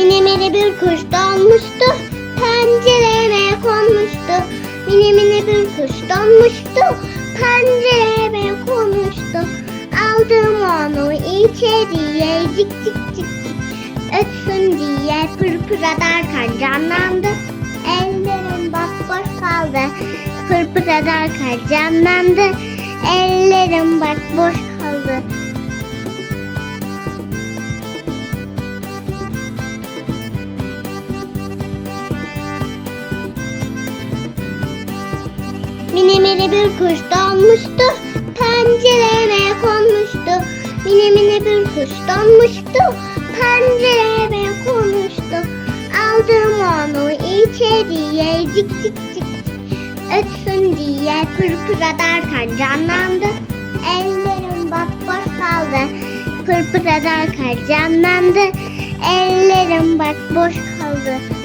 Mini bir kuş donmuştu, pencereme konmuştu. Mini bir kuş donmuştu, pencereme konmuştu. Aldım onu içeriye cik cik cik cik. Ötsün diye pırpır ederken canlandı. Ellerim boş kaldı. Pırpır ederken canlandı. Ellerim bak Mini bir kuş donmuştu, pencereme konmuştu. Mini mini bir kuş donmuştu, pencereme konmuştu. Aldım onu içeriye cik cik cik. Ötsün diye pırpır ederken canlandı. Ellerim bak boş kaldı. Pırpır ederken canlandı. Ellerim bak boş kaldı.